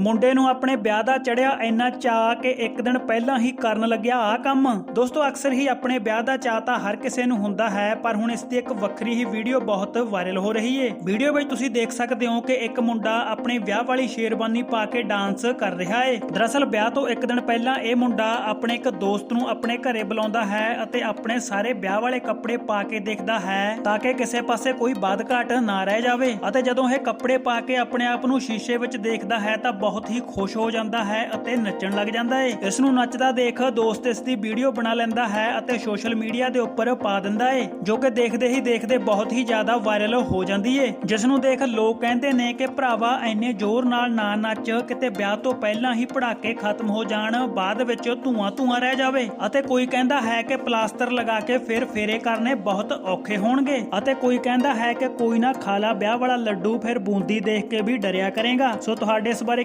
ਮੁੰਡੇ ਨੂੰ ਆਪਣੇ ਵਿਆਹ ਦਾ ਚੜਿਆ ਇੰਨਾ ਚਾਅ ਕਿ ਇੱਕ ਦਿਨ ਪਹਿਲਾਂ ਹੀ ਕਰਨ ਲੱਗਿਆ ਆ ਕੰਮ। ਦੋਸਤੋ, ਅਕਸਰ ਹੀ ਆਪਣੇ ਵਿਆਹ ਦਾ ਚਾਅ ਤਾਂ ਹਰ ਕਿਸੇ ਨੂੰ ਹੁੰਦਾ ਹੈ, ਪਰ ਹੁਣ ਇਸ ਦੀ ਇੱਕ ਵੱਖਰੀ ਹੀ ਵੀਡੀਓ ਬਹੁਤ ਵਾਇਰਲ ਹੋ ਰਹੀ ਏ। ਵੀਡੀਓ ਵਿੱਚ ਤੁਸੀਂ ਦੇਖ ਸਕਦੇ ਹੋ ਕਿ ਇੱਕ ਮੁੰਡਾ ਆਪਣੇ ਵਿਆਹ ਵਾਲੀ ਸ਼ੇਰਵਾਨੀ ਪਾ ਕੇ ਡਾਂਸ ਕਰ ਰਿਹਾ ਏ। ਦਰਅਸਲ, ਵਿਆਹ ਤੋਂ ਇੱਕ ਦਿਨ ਪਹਿਲਾਂ ਇਹ ਮੁੰਡਾ ਆਪਣੇ ਇੱਕ ਦੋਸਤ ਨੂੰ ਆਪਣੇ ਘਰੇ ਬੁਲਾਉਂਦਾ ਹੈ ਅਤੇ ਆਪਣੇ ਸਾਰੇ ਵਿਆਹ ਵਾਲੇ ਕੱਪੜੇ ਪਾ ਕੇ ਦੇਖਦਾ ਹੈ ਤਾਂ ਕਿ ਕਿਸੇ ਪਾਸੇ ਕੋਈ ਬਾਦ ਘਾਟ ਨਾ ਰਹਿ ਜਾਵੇ। ਅਤੇ ਜਦੋਂ ਇਹ ਕੱਪੜੇ ਪਾ ਕੇ ਆਪਣੇ ਆਪ ਨੂੰ ਸ਼ੀਸ਼ੇ ਵਿੱਚ ਦੇਖਦਾ ਹੈ ਤਾਂ ਬਹੁਤ ਹੀ ਖੁਸ਼ ਹੋ ਜਾਂਦਾ ਹੈ ਅਤੇ ਨੱਚਣ ਲੱਗ ਜਾਂਦਾ ਹੈ ਇਸ ਨੂੰ ਨੱਚਦਾ ਦੇਖ ਦੋਸਤ ਇਸ ਦੀ ਵੀਡੀਓ ਬਣਾ ਲੈਂਦਾ ਹੈ ਅਤੇ ਸੋਸ਼ਲ ਮੀਡੀਆ ਦੇ ਉੱਪਰ ਪਾ ਦਿੰਦਾ ਹੈ ਜੋ ਕਿ ਦੇਖਦੇ ਹੀ ਦੇਖਦੇ ਬਹੁਤ ਹੀ ਜ਼ਿਆਦਾ ਵਾਇਰਲ ਹੋ ਜਾਂਦੀ ਹੈ ਜਿਸ ਨੂੰ ਦੇਖ ਲੋਕ ਕਹਿੰਦੇ ਨੇ ਕਿ ਭਰਾਵਾ ਐਨੇ ਜ਼ੋਰ ਨਾਲ ਨਾ ਨੱਚ, ਕਿਤੇ ਵਿਆਹ ਤੋਂ ਪਹਿਲਾਂ ਹੀ ਪੜਾਕੇ ਖਤਮ ਹੋ ਜਾਣ, ਬਾਅਦ ਵਿੱਚ ਧੂਆਂ ਧੂਆਂ ਰਹਿ ਜਾਵੇ। ਅਤੇ ਕੋਈ ਕਹਿੰਦਾ ਹੈ ਕਿ ਪਲਾਸਟਰ ਲਗਾ ਕੇ ਫਿਰ ਫੇਰੇ ਕਰਨੇ ਬਹੁਤ ਔਖੇ ਹੋਣਗੇ। ਅਤੇ ਕੋਈ ਕਹਿੰਦਾ ਹੈ ਕਿ ਕੋਈ ਨਾ ਖਾਲਾ ਵਿਆਹ ਵਾਲਾ ਲੱਡੂ ਫਿਰ ਬੂੰਦੀ ਦੇਖ ਕੇ ਵੀ ਡਰਿਆ ਕਰੇਗਾ। ਸੋ ਤੁਹਾਡੇ ਇਸ ਬਾਰੇ